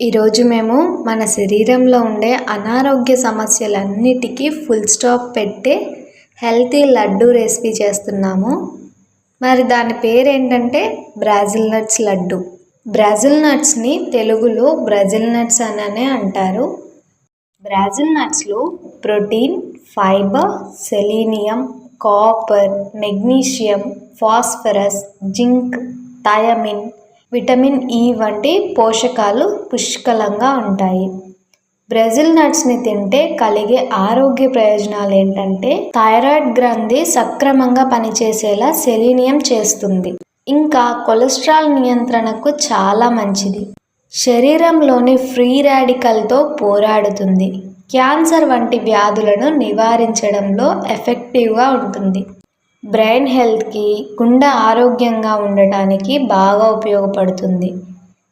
ఈరోజు మేము మన శరీరంలో ఉండే అనారోగ్య సమస్యలన్నిటికీ ఫుల్ స్టాప్ పెట్టే హెల్తీ లడ్డు రెసిపీ చేస్తున్నాము. మరి దాని పేరు ఏంటంటే బ్రాజిల్ నట్స్ లడ్డు బ్రాజిల్ నట్స్ని తెలుగులో బ్రెజిల్ నట్స్ అననే అంటారు. Brazil నట్స్లో protein fibre selenium copper magnesium phosphorus zinc thiamine vitamin E వంటి పోషకాలు పుష్కలంగా ఉంటాయి. బ్రెజిల్ నట్స్ని తింటే కలిగే ఆరోగ్య ప్రయోజనాలు ఏంటంటే థైరాయిడ్ గ్రంథి సక్రమంగా పనిచేసేలా సెలీనియం చేస్తుంది. ఇంకా కొలెస్ట్రాల్ నియంత్రణకు చాలా మంచిది. శరీరంలోని ఫ్రీ రాడికల్తో పోరాడుతుంది. క్యాన్సర్ వంటి వ్యాధులను నివారించడంలో ఎఫెక్టివ్గా ఉంటుంది. బ్రెయిన్ హెల్త్కి గుండె ఆరోగ్యంగా ఉండటానికి బాగా ఉపయోగపడుతుంది.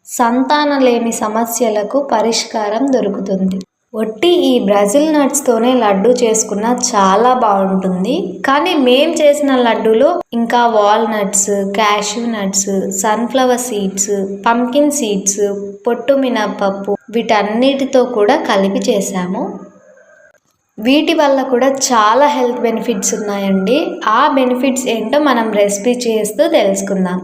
సంతానలేమి సమస్యలకు పరిష్కారం దొరుకుతుంది. ఒట్టి ఈ బ్రెజిల్ నట్స్తోనే లడ్డు చేసుకున్న చాలా బాగుంటుంది. కానీ మేం చేసిన లడ్డూలో ఇంకా walnuts cashew nuts sunflower seeds pumpkin seeds పొట్టు మినపప్పు వీటన్నిటితో కూడా కలిపి చేశాము. వీటి వల్ల కూడా చాలా హెల్త్ బెనిఫిట్స్ ఉన్నాయండి. ఆ బెనిఫిట్స్ ఏంటో మనం రెసిపీ చేస్తూ తెలుసుకుందాం.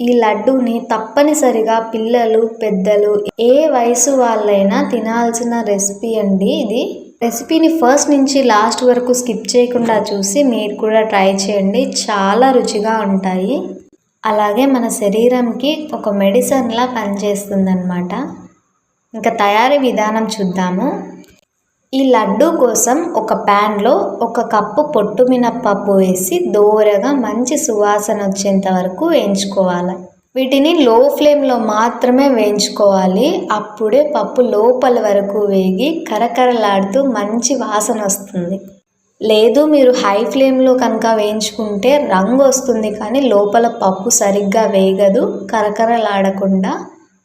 ఈ లడ్డూని తప్పనిసరిగా పిల్లలు పెద్దలు ఏ వయసు వాళ్ళైనా తినాల్సిన రెసిపీ అండి ఇది. రెసిపీని ఫస్ట్ నుంచి లాస్ట్ వరకు స్కిప్ చేయకుండా చూసి మీరు కూడా ట్రై చేయండి. చాలా రుచిగా ఉంటాయి. అలాగే మన శరీరంకి ఒక మెడిసిన్లా పనిచేస్తుందన్నమాట. ఇంకా తయారీ విధానం చూద్దాము. ఈ లడ్డు కోసం ఒక ప్యాన్లో ఒక కప్పు పొట్టు మినప్పప్పు వేసి దోరగా మంచి సువాసన వచ్చేంత వరకు వేయించుకోవాలి. వీటిని లో ఫ్లేమ్లో మాత్రమే వేయించుకోవాలి. అప్పుడే పప్పు లోపల వరకు వేగి కరకరలాడుతూ మంచి వాసన వస్తుంది. లేదు మీరు హై ఫ్లేమ్లో కనుక వేయించుకుంటే రంగు వస్తుంది కానీ లోపల పప్పు సరిగ్గా వేగదు కరకరలాడకుండా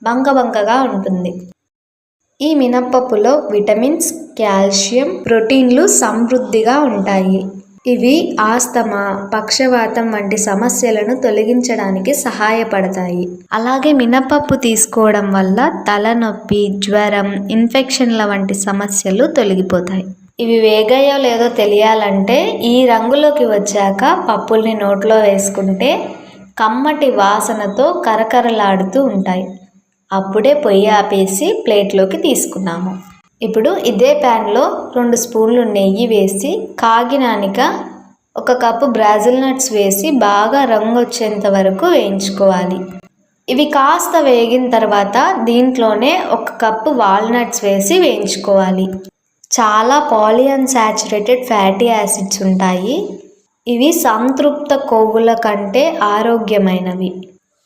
బంక బంకగా ఉంటుంది. ఈ మినప్పప్పులో విటమిన్స్ కాల్షియం ప్రోటీన్లు సమృద్ధిగా ఉంటాయి. ఇవి ఆస్తమా పక్షవాతం వంటి సమస్యలను తొలగించడానికి సహాయపడతాయి. అలాగే మినపప్పు తీసుకోవడం వల్ల తలనొప్పి జ్వరం ఇన్ఫెక్షన్ల వంటి సమస్యలు తొలగిపోతాయి. ఇవి వేగాయో లేదో తెలియాలంటే ఈ రంగులోకి వచ్చాక పప్పుల్ని నోట్లో వేసుకుంటే కమ్మటి వాసనతో కరకరలాడుతూ ఉంటాయి. అప్పుడే పొయ్యి ఆపేసి ప్లేట్లోకి తీసుకున్నాము. ఇప్పుడు ఇదే ప్యాన్లో రెండు స్పూన్లు నెయ్యి వేసి కాగినానిక ఒక కప్పు బ్రాజిల్ నట్స్ వేసి బాగా రంగు వచ్చేంత వరకు వేయించుకోవాలి. ఇవి కాస్త వేగిన తర్వాత దీంట్లోనే ఒక కప్పు వాల్నట్స్ వేసి వేయించుకోవాలి. చాలా పాలియన్సాచురేటెడ్ ఫ్యాటీ యాసిడ్స్ ఉంటాయి. ఇవి సంతృప్త కొవ్వుల కంటే ఆరోగ్యమైనవి.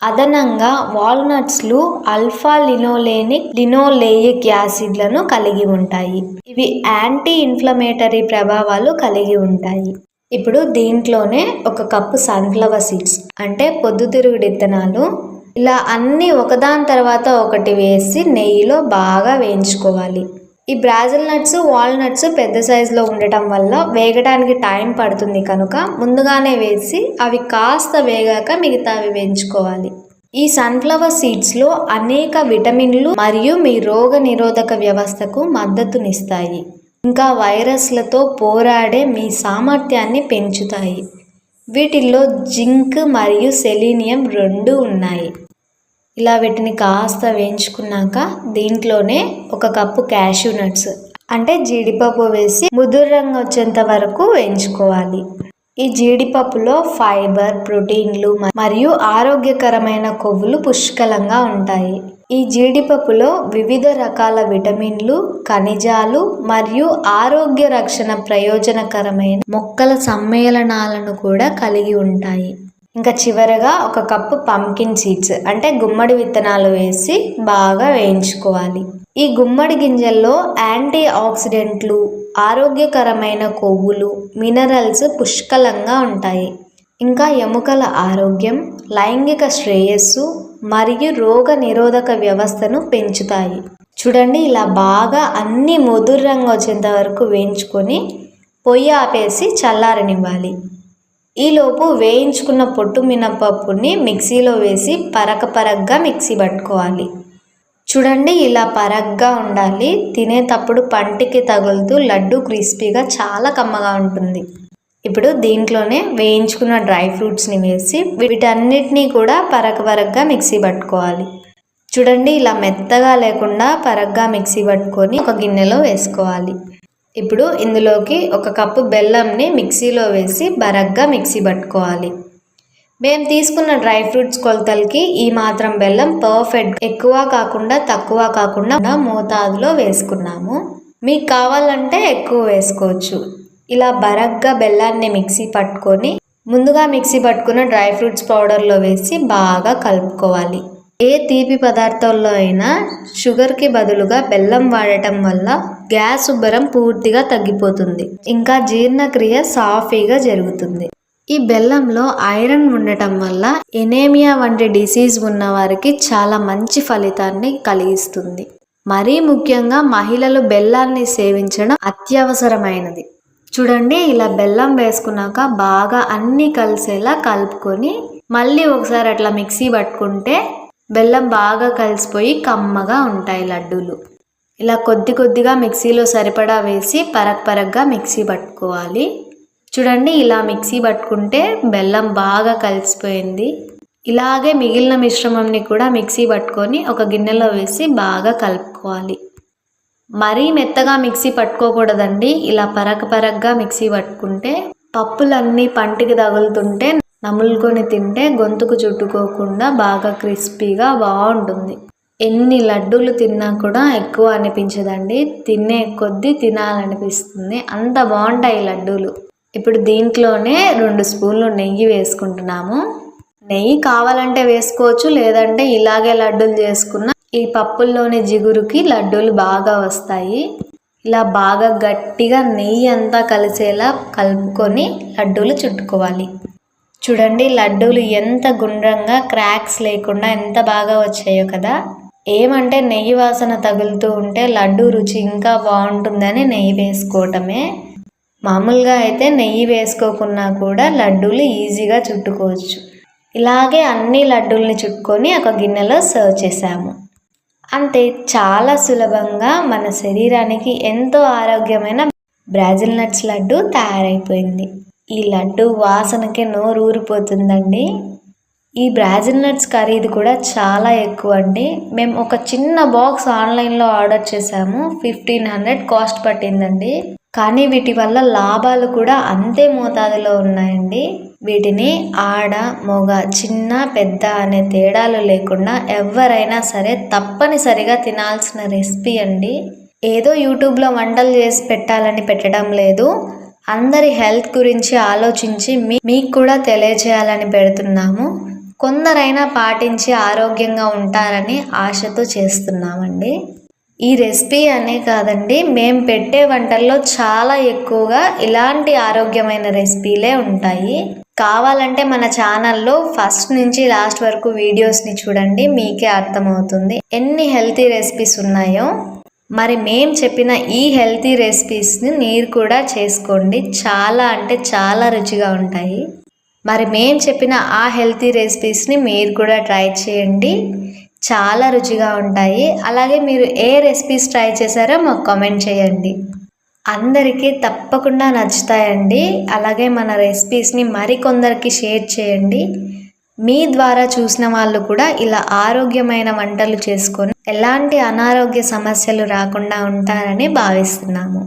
అదనంగా వాల్నట్స్లు ఆల్ఫా లినోలేనిక్ లినోలేయిక్ యాసిడ్లను కలిగి ఉంటాయి. ఇవి యాంటీ ఇన్ఫ్లమేటరీ ప్రభావాలు కలిగి ఉంటాయి. ఇప్పుడు దీంట్లోనే ఒక కప్పు సన్ఫ్లవర్ సీడ్స్ అంటే పొద్దుతిరుగుడు విత్తనాలు ఇలా అన్నీ ఒకదాని తర్వాత ఒకటి వేసి నెయ్యిలో బాగా వేయించుకోవాలి. ఈ బ్రాజిల్ నట్స్ వాల్నట్స్ పెద్ద సైజులో ఉండటం వల్ల వేగడానికి టైం పడుతుంది కనుక ముందుగానే వేసి అవి కాస్త వేగాక మిగతావి వేయించుకోవాలి. ఈ సన్ఫ్లవర్ సీడ్స్లో అనేక విటమిన్లు మరియు మీ రోగ నిరోధక వ్యవస్థకు మద్దతునిస్తాయి. ఇంకా వైరస్లతో పోరాడే మీ సామర్థ్యాన్ని పెంచుతాయి. వీటిల్లో జింక్ మరియు సెలీనియం రెండు ఉన్నాయి. ఇలా వీటిని కాస్త వేయించుకున్నాక దీంట్లోనే ఒక కప్పు క్యాష్యూ నట్స్ అంటే జీడిపప్పు వేసి ముదురు రంగు వచ్చేంత వరకు వేయించుకోవాలి. ఈ జీడిపప్పులో ఫైబర్ ప్రోటీన్లు మరియు ఆరోగ్యకరమైన కొవ్వులు పుష్కలంగా ఉంటాయి. ఈ జీడిపప్పులో వివిధ రకాల విటమిన్లు ఖనిజాలు మరియు ఆరోగ్య రక్షణ ప్రయోజనకరమైన మొక్కల సమ్మేళనాలను కూడా కలిగి ఉంటాయి. ఇంకా చివరగా ఒక కప్పు పంకిన్ సీడ్స్ అంటే గుమ్మడి విత్తనాలు వేసి బాగా వేయించుకోవాలి. ఈ గుమ్మడి గింజల్లో యాంటీ ఆక్సిడెంట్లు ఆరోగ్యకరమైన కొవ్వులు మినరల్స్ పుష్కలంగా ఉంటాయి. ఇంకా ఎముకల ఆరోగ్యం లైంగిక శ్రేయస్సు మరియు రోగ నిరోధక వ్యవస్థను పెంచుతాయి. చూడండి ఇలా బాగా అన్ని ముదురు రంగు వచ్చేంత వరకు వేయించుకొని పొయ్యి ఆపేసి చల్లారనివ్వాలి. ఈలోపు వేయించుకున్న పొట్టు మినపప్పుని మిక్సీలో వేసి పరక పరగ్గా మిక్సీ పట్టుకోవాలి. చూడండి ఇలా పరగ్గా ఉండాలి. తినేటప్పుడు పంటికి తగులుతూ లడ్డు క్రిస్పీగా చాలా కమ్మగా ఉంటుంది. ఇప్పుడు దీంట్లోనే వేయించుకున్న డ్రై ఫ్రూట్స్ని వేసి వీటన్నిటినీ కూడా పరక పరగ్గా మిక్సీ పట్టుకోవాలి. చూడండి ఇలా మెత్తగా లేకుండా పరగ్గా మిక్సీ పట్టుకొని ఒక గిన్నెలో వేసుకోవాలి. ఇప్పుడు ఇందులోకి ఒక కప్పు బెల్లంని మిక్సీలో వేసి బరగ్గా మిక్సీ పట్టుకోవాలి. మేము తీసుకున్న డ్రై ఫ్రూట్స్ కొలతలకి ఈ మాత్రం బెల్లం పర్ఫెక్ట్ ఎక్కువ కాకుండా తక్కువ కాకుండా మోతాదులో వేసుకున్నాము. మీకు కావాలంటే ఎక్కువ వేసుకోవచ్చు. ఇలా బరగ్గా బెల్లాన్ని మిక్సీ పట్టుకొని ముందుగా మిక్సీ పట్టుకున్న డ్రై ఫ్రూట్స్ పౌడర్లో వేసి బాగా కలుపుకోవాలి. ఏ తీపి పదార్థాల్లో అయినా షుగర్కి బదులుగా బెల్లం వాడటం వల్ల గ్యాస్ ఉబ్బరం పూర్తిగా తగ్గిపోతుంది. ఇంకా జీర్ణక్రియ సాఫీగా జరుగుతుంది. ఈ బెల్లంలో ఐరన్ ఉండటం వల్ల ఎనేమియా వంటి డిసీజ్ ఉన్న వారికి చాలా మంచి ఫలితాన్ని కలిగిస్తుంది. మరీ ముఖ్యంగా మహిళలు బెల్లాన్ని సేవించడం అత్యవసరమైనది. చూడండి ఇలా బెల్లం వేసుకున్నాక బాగా అన్నీ కలిసేలా కలుపుకొని మళ్ళీ ఒకసారి అట్లా మిక్సీ పట్టుకుంటే బెల్లం బాగా కలిసిపోయి కమ్మగా ఉంటాయి లడ్డూలు. ఇలా కొద్ది కొద్దిగా మిక్సీలో సరిపడా వేసి పరక్ పరగ్గా మిక్సీ పట్టుకోవాలి. చూడండి ఇలా మిక్సీ పట్టుకుంటే బెల్లం బాగా కలిసిపోయింది. ఇలాగే మిగిలిన మిశ్రమంని కూడా మిక్సీ పట్టుకొని ఒక గిన్నెలో వేసి బాగా కలుపుకోవాలి. మరీ మెత్తగా మిక్సీ పట్టుకోకూడదండి. ఇలా పరక పరగ్గా మిక్సీ పట్టుకుంటే పప్పులన్నీ పంటికి తగులుతుంటే నములుకొని తింటే గొంతుకు చుట్టుకోకుండా బాగా క్రిస్పీగా బాగుంటుంది. ఎన్ని లడ్డూలు తిన్నా కూడా ఎక్కువ అనిపించదండి. తినే కొద్దీ తినాలనిపిస్తుంది. అంత బాగుంటాయి లడ్డూలు. ఇప్పుడు దీంట్లోనే రెండు స్పూన్లు నెయ్యి వేసుకుంటున్నాము. నెయ్యి కావాలంటే వేసుకోవచ్చు లేదంటే ఇలాగే లడ్డూలు చేసుకున్న ఈ పప్పుల్లోని జిగురుకి లడ్డూలు బాగా వస్తాయి. ఇలా బాగా గట్టిగా నెయ్యి అంతా కలిసేలా కలుపుకొని లడ్డూలు చుట్టుకోవాలి. చూడండి లడ్డూలు ఎంత గుండ్రంగా క్రాక్స్ లేకుండా ఎంత బాగా వచ్చాయో కదా. ఏమంటే నెయ్యి వాసన తగులుతూ ఉంటే లడ్డు రుచి ఇంకా బాగుంటుందని నెయ్యి వేసుకోవటమే. మామూలుగా అయితే నెయ్యి వేసుకోకున్నా కూడా లడ్డూలు ఈజీగా చుట్టుకోవచ్చు. ఇలాగే అన్ని లడ్డూల్ని చుట్టుకొని ఒక గిన్నెలో సర్వ్ చేసాము అంతే చాలా సులభంగా మన శరీరానికి ఎంతో ఆరోగ్యమైన బ్రాజిల్ నట్స్ లడ్డు తయారైపోయింది. ఈ లడ్డు వాసనకే నోరు ఊరిపోతుందండి. ఈ బ్రాజిల్ నట్స్ ఖరీదు కూడా చాలా ఎక్కువ అండి. మేము ఒక చిన్న బాక్స్ ఆన్లైన్లో ఆర్డర్ చేసాము. ఫిఫ్టీన్ హండ్రెడ్ కాస్ట్ పట్టిందండి. కానీ వీటి వల్ల లాభాలు కూడా అంతే మోతాదులో ఉన్నాయండి. వీటిని ఆడ మొగ చిన్న పెద్ద అనే తేడాలు లేకుండా ఎవరైనా సరే తప్పనిసరిగా తినాల్సిన రెసిపీ అండి. ఏదో యూట్యూబ్లో వంటలు చేసి పెట్టాలని పెట్టడం లేదు. అందరి హెల్త్ గురించి ఆలోచించి మీ మీకు కూడా తెలియజేయాలని పెడుతున్నాము. కొందరైనా పాటించి ఆరోగ్యంగా ఉంటారని ఆశతో చేస్తున్నామండి. ఈ రెసిపీ అనే కాదండి మేము పెట్టే వంటల్లో చాలా ఎక్కువగా ఇలాంటి ఆరోగ్యమైన రెసిపీలే ఉంటాయి. కావాలంటే మన ఛానల్లో ఫస్ట్ నుంచి లాస్ట్ వరకు వీడియోస్ని చూడండి మీకే అర్థమవుతుంది. ఎన్ని హెల్తీ రెసిపీస్ ఉన్నాయో. మరి మేం చెప్పిన ఈ హెల్తీ రెసిపీస్ని మీరు కూడా చేసుకోండి. చాలా అంటే చాలా రుచిగా ఉంటాయి. మరి మేం చెప్పిన ఆ హెల్తీ రెసిపీస్ని మీరు కూడా ట్రై చేయండి. చాలా రుచిగా ఉంటాయి. అలాగే మీరు ఏ రెసిపీస్ ట్రై చేశారో మాకు కామెంట్ చేయండి. అందరికీ తప్పకుండా నచ్చుతాయండి. అలాగే మన రెసిపీస్ని మరికొందరికి షేర్ చేయండి. మీ ద్వారా చూసిన వాళ్ళు కూడా ఇలా ఆరోగ్యమైన వంటలు చేసుకొని ఎలాంటి అనారోగ్య సమస్యలు రాకుండా ఉంటారని భావిస్తున్నాము.